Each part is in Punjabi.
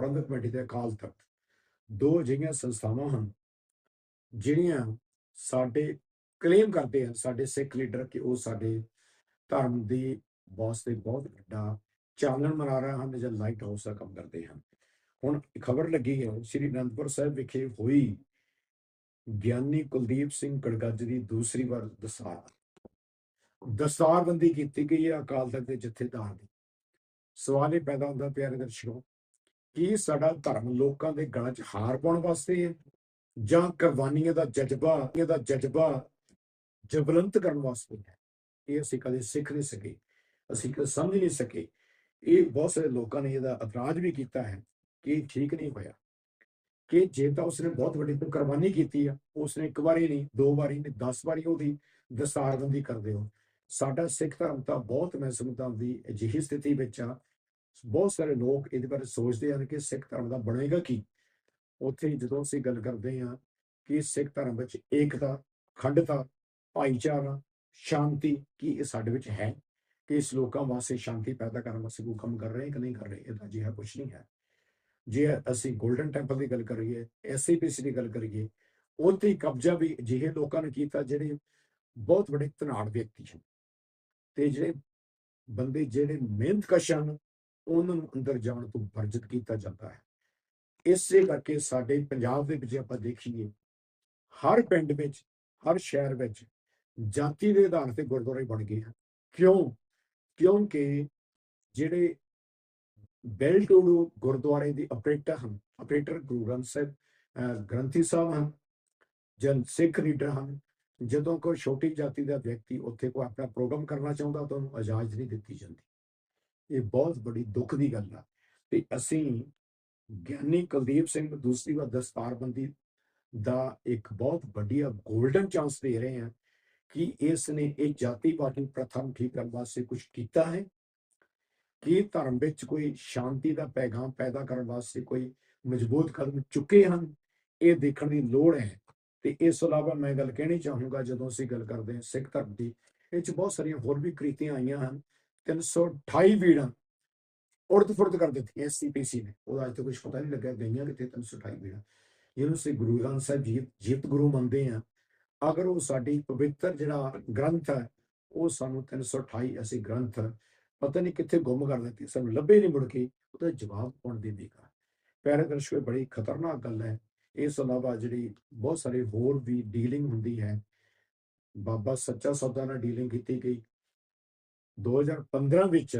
ਪ੍ਰਬੰਧਕ ਕਮੇਟੀ ਤੇ ਅਕਾਲ ਤਖਤ। ਦੋ ਅਜਿਹੀਆਂ ਸੰਸਥਾਵਾਂ ਹਨ, ਜਿਹੜੀਆਂ ਸਾਡੇ ਕਲੇਮ ਕਰਦੇ ਹਨ ਸਾਡੇ ਸਿੱਖ ਲੀਡਰ ਕਿ ਉਹ ਸਾਡੇ ਧਰਮ ਦੀ ਵਾਸਤੇ ਬਹੁਤ ਵੱਡਾ ਚਾਨਣ ਮਨਾ ਰਹੇ ਹਨ ਜਾਂ ਲਾਈਟ ਹਾਊਸ ਦਾ ਕੰਮ ਕਰਦੇ ਹਨ। ਹੁਣ ਖਬਰ ਲੱਗੀ ਹੈ, ਸ੍ਰੀ ਅਨੰਦਪੁਰ ਸਾਹਿਬ ਵਿਖੇ ਹੋਈ ਗਿਆਨੀ ਕੁਲਦੀਪ ਸਿੰਘ ਕੜਗੱਜ ਦੀ ਦੂਸਰੀ ਵਾਰ ਦਸਤਾਰ। ਦਸਤਾਰਬੰਦੀ ਕੀਤੀ ਗਈ ਹੈ ਅਕਾਲ ਤਖਤ ਦੇ ਜਥੇਦਾਰ ਦੀ। ਸਵਾਲ ਇਹ ਪੈਦਾ ਹੁੰਦਾ ਪਿਆਰੇ ਦਰਸ਼ਕੋ ਕੀ ਸਾਡਾ ਧਰਮ ਲੋਕਾਂ ਦੇ ਗਲਾਂ 'ਚ ਹਾਰ ਪਾਉਣ ਵਾਸਤੇ ਹੈ? ਜਾਂ ਕੁਰਬਾਨੀਆਂ ਦਾ ਜਜ਼ਬਾ ਇਹਦਾ ਜਜ਼ਬਾ ਜਬਲੰਤ ਕਰਨ ਵਾਸਤੇ ਹੈ? ਇਹ ਅਸੀਂ ਕਦੇ ਸਿੱਖ ਨਹੀਂ ਸਕੇ। ਅਸੀਂ ਕਦੇ ਸਮਝ ਨਹੀਂ ਸਕੇ। ਇਹ ਬਹੁਤ ਸਾਰੇ ਲੋਕਾਂ ਨੇ ਇਹਦਾ ਇਤਰਾਜ਼ ਵੀ ਕੀਤਾ ਹੈ ਕਿ ਠੀਕ ਨਹੀਂ ਹੋਇਆ। ਕਿ ਜੇ ਤਾਂ ਉਸਨੇ ਬਹੁਤ ਵੱਡੀ ਕੁਰਬਾਨੀ ਕੀਤੀ ਆ, ਉਸਨੇ ਇੱਕ ਵਾਰੀ ਨਹੀਂ, ਦੋ ਵਾਰੀ ਨਹੀਂ 10 ਵਾਰੀ ਉਹਦੀ ਦਸਤਾਰਬੰਦੀ ਕਰਦੇ ਹੋ ਸਾਡਾ ਸਿੱਖ ਧਰਮ ਤਾਂ ਬਹੁਤ ਮੈਂ ਸਮਝਦਾ ਵੀ ਅਜਿਹੀ ਸਥਿਤੀ ਵਿੱਚ ਆ ਬਹੁਤ ਸਾਰੇ ਲੋਕ ਇਹਦੇ ਬਾਰੇ ਸੋਚਦੇ ਹਨ ਕਿ ਸਿੱਖ ਧਰਮ ਦਾ ਬਣੇਗਾ ਕੀ। ਉੱਥੇ ਜਦੋਂ ਅਸੀਂ ਗੱਲ ਕਰਦੇ ਹਾਂ ਕਿ ਸਿੱਖ ਧਰਮ ਵਿੱਚ ਏਕਤਾ ਖੰਡਤਾ ਭਾਈਚਾਰਾ, ਸ਼ਾਂਤੀ ਕੀ ਇਹ ਸਾਡੇ ਵਿੱਚ ਹੈ? ਕਿ ਇਸ ਲੋਕਾਂ ਵਾਸਤੇ ਸ਼ਾਂਤੀ ਪੈਦਾ ਕਰਨ ਵਾਸਤੇ ਕੋਈ ਕੰਮ ਕਰ ਰਹੇ ਕਿ ਨਹੀਂ ਕਰ ਰਹੇ, ਇਹਦਾ ਅਜਿਹਾ ਕੁਝ ਨਹੀਂ ਹੈ। ਜੇ ਅਸੀਂ 골ਡਨ ਟੈਂਪਲ ਦੀ ਗੱਲ ਕਰੀਏ ਐਸਸੀਪੀਸੀ ਦੀ ਗੱਲ ਕਰੀਏ, ਉੱਥੇ ਹੀ ਕਬਜ਼ਾ ਵੀ ਅਜਿਹੇ ਲੋਕਾਂ ਨੇ ਕੀਤਾ ਜਿਹੜੇ ਬਹੁਤ ਵੱਡੇ ਧਨਾੜ ਵਿਅਕਤੀ ਹਨ। ਤੇ ਜਿਹੜੇ ਬੰਦੇ ਜਿਹੜੇ ਮਿਹਨਤ ਕਸ਼ ਹਨ ਉਹਨਾਂ ਨੂੰ ਅੰਦਰ ਜਾਣ ਤੋਂ ਵਰਜਿਤ ਕੀਤਾ ਜਾਂਦਾ ਹੈ। ਇਸੇ ਕਰਕੇ ਸਾਡੇ ਪੰਜਾਬ ਦੇ ਵਿੱਚ ਜੇ ਆਪਾਂ ਦੇਖੀਏ, ਹਰ ਪਿੰਡ ਵਿੱਚ, ਹਰ ਸ਼ਹਿਰ ਵਿੱਚ ਜਾਤੀ ਦੇ ਆਧਾਰ ਤੇ ਗੁਰਦੁਆਰੇ ਬਣ ਗਏ ਹਨ। ਕਿਉਂ? ਕਿਉਂਕਿ ਜਿਹੜੇ ਬੈਲ ਟੂਡੂ ਗੁਰਦੁਆਰੇ ਦੇ ਆਪਰੇਟਰ ਹਨ, ਆਪਰੇਟਰ ਗੁਰੂ ਗ੍ਰੰਥ ਸਾਹਿਬ ਗ੍ਰੰਥੀ ਸਾਹਿਬ ਹਨ ਜਨ ਸਿੱਖ ਲੀਡਰ ਹਨ, ਜਦੋਂ ਕੋਈ ਛੋਟੀ ਜਾਤੀ ਦਾ ਵਿਅਕਤੀ ਉੱਥੇ ਕੋਈ ਆਪਣਾ ਪ੍ਰੋਗਰਾਮ ਕਰਨਾ ਚਾਹੁੰਦਾ ਤਾਂ ਉਹਨੂੰ ਇਜਾਜ਼ਤ ਨਹੀਂ ਦਿੱਤੀ ਜਾਂਦੀ। ਇਹ ਬਹੁਤ ਬੜੀ ਦੁੱਖ ਦੀ ਗੱਲ ਆ। ਤੇ ਅਸੀਂ ਗਿਆਨੀ ਕੁਲਦੀਪ ਸਿੰਘ ਨੂੰ ਦੂਸਰੀ ਵਾਰ ਦਸਤਾਰਬੰਦੀ ਦਾ ਇੱਕ ਬਹੁਤ ਵੱਡੀ 골ਡਨ ਚਾਂਸ ਦੇ ਰਹੇ ਹਾਂ ਕਿ ਇਸ ਨੇ ਇਹ ਜਾਤੀ ਪਾਤੀ ਪ੍ਰਥਾ ਨੂੰ ਠੀਕ ਕਰਨ ਵਾਸਤੇ ਕੁਝ ਕੀਤਾ ਹੈ। ਕੀ ਧਰਮ ਵਿੱਚ ਕੋਈ ਸ਼ਾਂਤੀ ਦਾ ਪੈਗਾਮ ਪੈਦਾ ਕਰਨ ਵਾਸਤੇ ਕੋਈ ਮਜ਼ਬੂਤ ਕਦਮ ਚੁੱਕੇ ਹਨ? ਇਹ ਦੇਖਣ ਦੀ ਲੋੜ ਹੈ। ਤੇ ਇਸ ਤੋਂ ਇਲਾਵਾ ਮੈਂ ਗੱਲ ਕਹਿਣੀ ਚਾਹੂੰਗਾ, ਜਦੋਂ ਅਸੀਂ ਗੱਲ ਕਰਦੇ ਹਾਂ ਸਿੱਖ ਧਰਮ ਦੀ, ਇਹ ਚ ਬਹੁਤ ਸਾਰੀਆਂ ਹੋਰ ਵੀ ਕ੍ਰਿਤੀਆਂ ਆਈਆਂ ਹਨ। 328 ਵੀੜਾਂ ਉਰਦ ਫੁਰਦ ਕਰ ਦਿੱਤੀਆਂ ਐਸਸੀਪੀਸੀ ਨੇ। ਉਹਦਾ ਅੱਜ ਤੱਕ ਕੁਝ ਪਤਾ ਨਹੀਂ ਲੱਗਾ ਗਈਆਂ ਕਿਤੇ 328 ਵੀੜਾਂ। ਇਹਨੂੰ ਅਸੀਂ ਗੁਰੂ ਗ੍ਰੰਥ ਸਾਹਿਬ ਜੀ ਜੀਤ ਗੁਰੂ ਮੰਨਦੇ ਆ। ਅਗਰ ਉਹ ਸਾਡੀ ਪਵਿੱਤਰ ਜਿਹੜਾ ਗ੍ਰੰਥ ਹੈ, ਉਹ ਸਾਨੂੰ 328 ਅਸੀਂ ਗ੍ਰੰਥ ਪਤਾ ਨਹੀਂ ਕਿੱਥੇ ਗੁੰਮ ਕਰ ਦਿੱਤੀ, ਸਾਨੂੰ ਲੱਭੇ ਨਹੀਂ ਮੁੜ ਕੇ, ਉਹਦਾ ਜਵਾਬ ਕੌਣ ਦੇਵੇਗਾ ਪਿਆਰੇ ਦਰਸ਼ਕੋ, ਇਹ ਬੜੀ ਖਤਰਨਾਕ ਗੱਲ ਹੈ। ਇਸ ਤੋਂ ਇਲਾਵਾ ਜਿਹੜੀ ਬਹੁਤ ਸਾਰੇ ਹੋਰ ਵੀ ਡੀਲਿੰਗ ਹੁੰਦੀ ਹੈ, ਬਾਬਾ ਸੱਚਾ ਸੌਦਾ ਨਾਲ ਡੀਲਿੰਗ ਕੀਤੀ ਗਈ। 2015 ਵਿੱਚ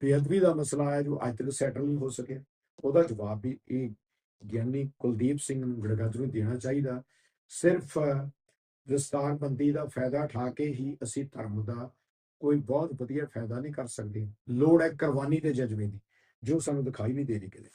ਬੇਅਦਬੀ ਦਾ ਮਸਲਾ ਹੈ ਜੋ ਅੱਜ ਤੱਕ ਸੈਟਲ ਨਹੀਂ ਹੋ ਸਕਿਆ। ਉਹਦਾ ਜਵਾਬ ਵੀ ਇਹ ਗਿਆਨੀ ਕੁਲਦੀਪ ਸਿੰਘ ਨੂੰ ਗੜਗਾਜ ਨੂੰ ਦੇਣਾ ਚਾਹੀਦਾ। ਸਿਰਫ ਵਿਸਤਾਰਬੰਦੀ ਦਾ ਫਾਇਦਾ ਉਠਾ ਕੇ ਹੀ ਅਸੀਂ ਧਰਮ ਦਾ ਕੋਈ ਬਹੁਤ ਵਧੀਆ ਫਾਇਦਾ ਨਹੀਂ ਕਰ ਸਕਦੇ। ਲੋੜ ਹੈ ਕੁਰਬਾਨੀ ਦੇ ਜਜ਼ਬੇ ਦੀ, ਜੋ ਸਾਨੂੰ ਦਿਖਾਈ ਨਹੀਂ ਦੇ ਰਹੀ ਕਿਤੇ